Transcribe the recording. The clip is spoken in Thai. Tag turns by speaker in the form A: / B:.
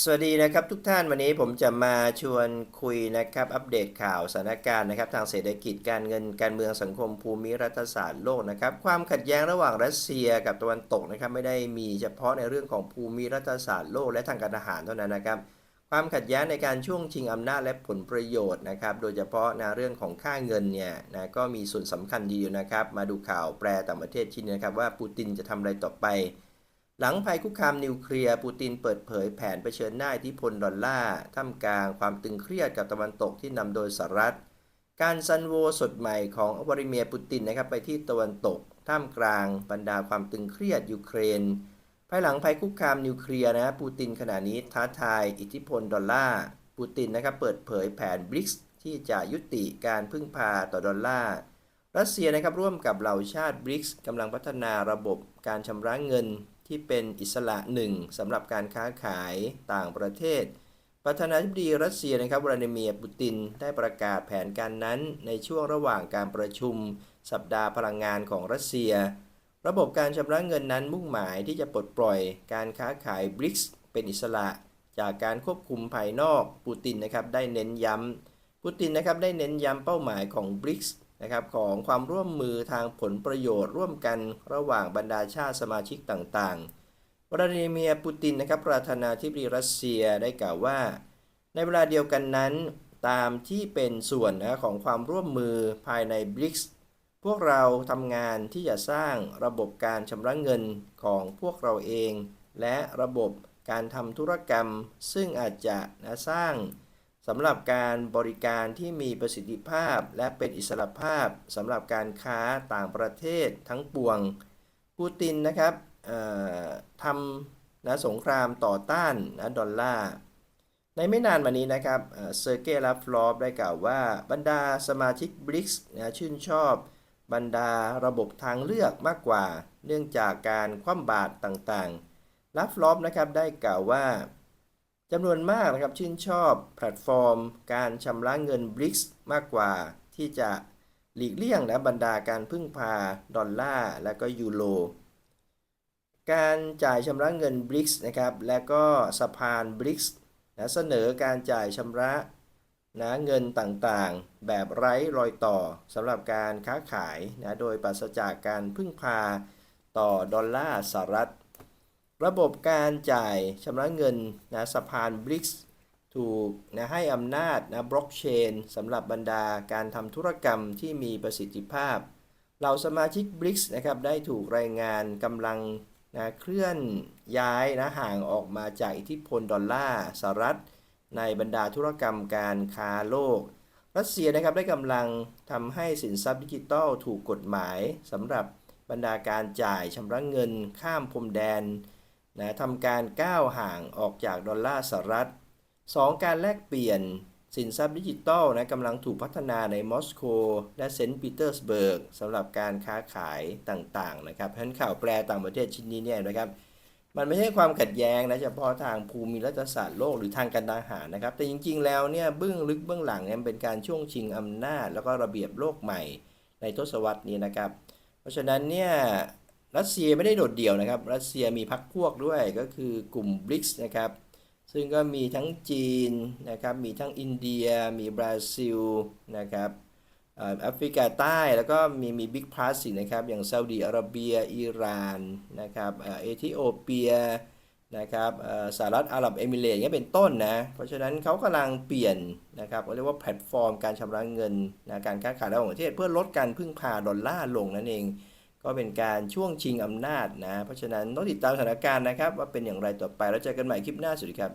A: สวัสดีนะครับทุกท่านวันนี้ผมจะมาชวนคุยนะครับอัปเดตข่าวสถานการณ์นะครับทางเศรษฐกิจการเงินการเมืองสังคมภูมิรัฐศาสตร์โลกนะครับความขัดแย้งระหว่างรัสเซียกับตะวันตกนะครับไม่ได้มีเฉพาะในเรื่องของภูมิรัฐศาสตร์โลกและทางการทหารเท่านั้นนะครับความขัดแย้งในการช่วงชิงอำนาจและผลประโยชน์นะครับโดยเฉพาะในเรื่องของค่าเงินเนี่ยนะก็มีส่วนสำคัญดีอยู่นะครับมาดูข่าวแปรต่างประเทศชิ้นนี้นะครับว่าปูตินจะทำอะไรต่อไป หลังภัยคุกคามนิวเคลียร์ปูตินเปิดเผยแผนเผชิญหน้าอิทธิพลดอลลาร์ท่ามกลางความตึงเครียดกับตะวันตกที่นำโดยสหรัฐ การซันโวสดใหม่ของวลาดิเมียร์ปูตินนะครับไปที่ตะวันตก ท่ามกลางบรรดาความตึงเครียดยูเครน ภายหลังภัยคุกคามนิวเคลียร์นะปูตินขณะนี้ท้าทายอิทธิพลดอลลาร์ปูตินนะครับเปิดเผยแผนบริกส์ที่จะยุติการพึ่งพาต่อดอลลาร์รัสเซียนะครับร่วมกับเหล่าชาติบริกส์กำลังพัฒนาระบบการชำระเงิน ที่เป็นอิสระหนึ่งสำหรับการค้าขายต่างประเทศ ประธานาธิบดีรัสเซียนะครับวลาดิเมียร์ปูตินได้ประกาศแผนการนั้นในช่วงระหว่างการประชุม สัปดาห์พลังงานของรัสเซีย ระบบการชำระเงินนั้นมุ่งหมายที่จะปลดปล่อยการค้าขายบริกส์เป็นอิสระ จากการควบคุมภายนอกปูตินนะครับได้เน้นย้ำปูตินนะครับได้เน้นย้ำเป้าหมายของบริกส์ นะครับของความร่วมมือทางผลประโยชน์ร่วมกันระหว่างบรรดาชาติสมาชิกต่างๆ วลาดิเมียร์ปูตินนะครับประธานาธิบดีรัสเซียได้กล่าวว่า ในเวลาเดียวกันนั้น ตามที่เป็นส่วนนะของความร่วมมือภายในบริกส์พวกเราทำงานที่จะสร้างระบบการชำระเงินของพวกเราเอง และระบบการทำธุรกรรม ซึ่งอาจจะนะสร้าง สำหรับการบริการที่มีประสิทธิภาพและเป็นอิสระภาพสำหรับการค้าต่างประเทศทั้งปวงปูตินนะครับทำนะสงครามต่อต้านนะดอลลาร์ในไม่นานมานี้นะครับเอ่อเซอร์เกย์ลาฟลอฟได้กล่าวว่าบรรดาสมาชิกบริกส์นะชื่นชอบบรรดาระบบทางเลือกมากกว่า เนื่องจากการคว่ำบาตรต่างๆลาฟลอฟนะครับได้กล่าวว่า จำนวนมากนะครับชื่นชอบแพลตฟอร์ม การชำระเงิน BRICS มากกว่าที่จะหลีกเลี่ยงนะบรรดาการพึ่งพาดอลลาร์และก็ยูโร การจ่ายชำระเงิน BRICS นะครับและก็สะพาน BRICS นะเสนอการจ่ายชำระนะเงินต่างๆ แบบไร้รอยต่อสำหรับการค้าขายนะโดยปราศจากการพึ่งพาต่อดอลลาร์สหรัฐ ระบบการจ่ายชำระเงินนะสะพาน BRICS ถูกนะให้อำนาจนะบล็อกเชนสำหรับบรรดาการทำธุรกรรมที่มีประสิทธิภาพ เหล่าสมาชิก BRICS นะครับได้ถูกรายงานกำลังนะเคลื่อนย้ายนะห่างออกมาจากอิทธิพลดอลลาร์สหรัฐ ในบรรดาธุรกรรมการค้าโลก รัสเซียนะครับได้กำลังทำให้สินทรัพย์ดิจิทัลถูกกฎหมายสำหรับบรรดาการจ่ายชำระเงินข้ามพรมแดน นะทำการก้าวห่างออกจากดอลลาร์สหรัฐ 2. การแลกเปลี่ยนสินทรัพย์ดิจิทัลนะกำลังถูกพัฒนาในมอสโกและเซนต์ปีเตอร์สเบิร์กสำหรับการค้าขายต่างๆนะครับเพราะฉะนั้นข่าวแปลต่างประเทศชิ้นนี้เนี่ยนะครับมันไม่ใช่ความขัดแย้งนะเฉพาะทางภูมิรัฐศาสตร์โลกหรือทางการทหารนะครับ แต่จริงๆแล้วเนี่ยเบื้องลึกเบื้องหลังเนี่ยเป็นการช่วงชิงอำนาจ แล้วก็ระเบียบโลกใหม่ในทศวรรษนี้นะครับ เพราะฉะนั้นเนี่ย รัสเซียไม่ได้โดดเดี่ยวนะครับ รัสเซียมีพรรคพวกด้วยก็คือกลุ่มบริกส์นะครับ ซึ่งก็มีทั้งจีนนะครับ มีทั้งอินเดีย มีบราซิลนะครับออแอฟริกาใต้แล้วก็มีมีบิ๊กพลัสนะครับ อย่างซาอุดีอาระเบีย อิหร่านนะครับเอธิโอเปียนะครับเอ่อสหรัฐอาหรับเอมิเรตส์เนี่ยเป็นต้นนะ เพราะฉะนั้นเขากำลังเปลี่ยนนะครับเขาเรียกว่าแพลตฟอร์มการชำระเงินนะการค้าขายระหว่างประเทศเพื่อลดการพึ่งพาดอลลาร์ลงนั่นเอง ก็เป็นการช่วงชิงอำนาจนะ เพราะฉะนั้นต้องติดตามสถานการณ์นะครับ ว่าเป็นอย่างไรต่อไปแล้วเจอกันใหม่คลิปหน้าสวัสดีครับ